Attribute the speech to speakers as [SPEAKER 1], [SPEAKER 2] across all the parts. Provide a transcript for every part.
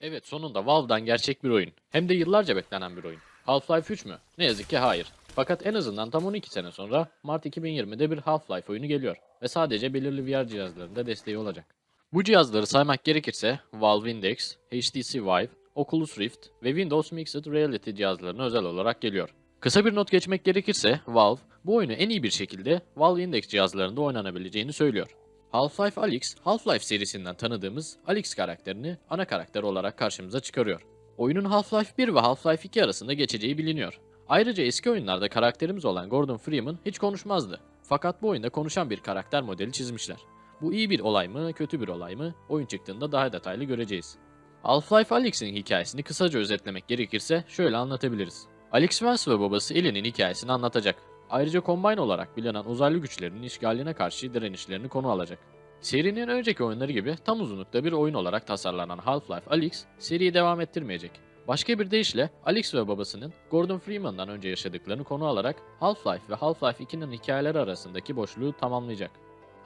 [SPEAKER 1] Evet sonunda Valve'dan gerçek bir oyun. Hem de yıllarca beklenen bir oyun. Half-Life 3 mü? Ne yazık ki hayır. Fakat en azından tam 12 sene sonra Mart 2020'de bir Half-Life oyunu geliyor. Ve sadece belirli VR cihazlarında desteği olacak. Bu cihazları saymak gerekirse Valve Index, HTC Vive, Oculus Rift ve Windows Mixed Reality cihazlarına özel olarak geliyor. Kısa bir not geçmek gerekirse Valve bu oyunu en iyi bir şekilde Valve Index cihazlarında oynanabileceğini söylüyor. Half-Life Alyx, Half-Life serisinden tanıdığımız Alyx karakterini ana karakter olarak karşımıza çıkarıyor. Oyunun Half-Life 1 ve Half-Life 2 arasında geçeceği biliniyor. Ayrıca eski oyunlarda karakterimiz olan Gordon Freeman hiç konuşmazdı. Fakat bu oyunda konuşan bir karakter modeli çizmişler. Bu iyi bir olay mı, kötü bir olay mı? Oyun çıktığında daha detaylı göreceğiz. Half-Life Alyx'in hikayesini kısaca özetlemek gerekirse şöyle anlatabiliriz. Alex Vance ve babası Ellie'nin hikayesini anlatacak. Ayrıca Combine olarak bilinen uzaylı güçlerinin işgaline karşı direnişlerini konu alacak. Serinin önceki oyunları gibi tam uzunlukta bir oyun olarak tasarlanan Half-Life Alyx seriyi devam ettirmeyecek. Başka bir deyişle Alex ve babasının Gordon Freeman'dan önce yaşadıklarını konu alarak Half-Life ve Half-Life 2'nin hikayeleri arasındaki boşluğu tamamlayacak.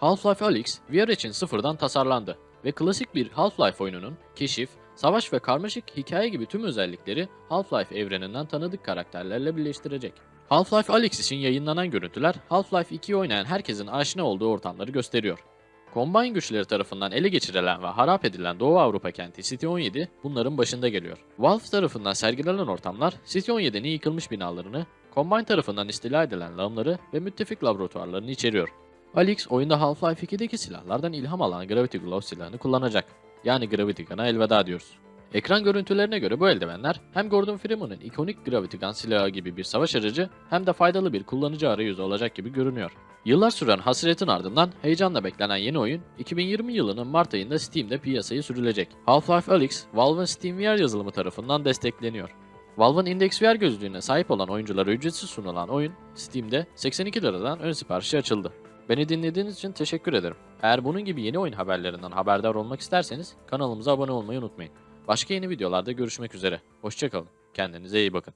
[SPEAKER 1] Half-Life Alyx VR için sıfırdan tasarlandı ve klasik bir Half-Life oyununun keşif, savaş ve karmaşık hikaye gibi tüm özellikleri Half-Life evreninden tanıdık karakterlerle birleştirecek. Half-Life Alyx için yayınlanan görüntüler Half-Life 2'yi oynayan herkesin aşina olduğu ortamları gösteriyor. Combine güçleri tarafından ele geçirilen ve harap edilen Doğu Avrupa kenti City 17 bunların başında geliyor. Valve tarafından sergilenen ortamlar City 17'nin yıkılmış binalarını, Combine tarafından istila edilen lağımları ve müttefik laboratuvarlarını içeriyor. Alyx oyunda Half-Life 2'deki silahlardan ilham alan Gravity Glove silahını kullanacak. Yani Gravity Gun'a elveda diyoruz. Ekran görüntülerine göre bu eldivenler hem Gordon Freeman'ın ikonik Gravity Gun silahı gibi bir savaş aracı hem de faydalı bir kullanıcı arayüzü olacak gibi görünüyor. Yıllar süren hasretin ardından heyecanla beklenen yeni oyun 2020 yılının Mart ayında Steam'de piyasaya sürülecek. Half-Life Alyx, Valve'ın Steam VR yazılımı tarafından destekleniyor. Valve'ın Index VR gözlüğüne sahip olan oyunculara ücretsiz sunulan oyun Steam'de 82 liradan ön siparişi açıldı. Beni dinlediğiniz için teşekkür ederim. Eğer bunun gibi yeni oyun haberlerinden haberdar olmak isterseniz kanalımıza abone olmayı unutmayın. Başka yeni videolarda görüşmek üzere. Hoşçakalın. Kendinize iyi bakın.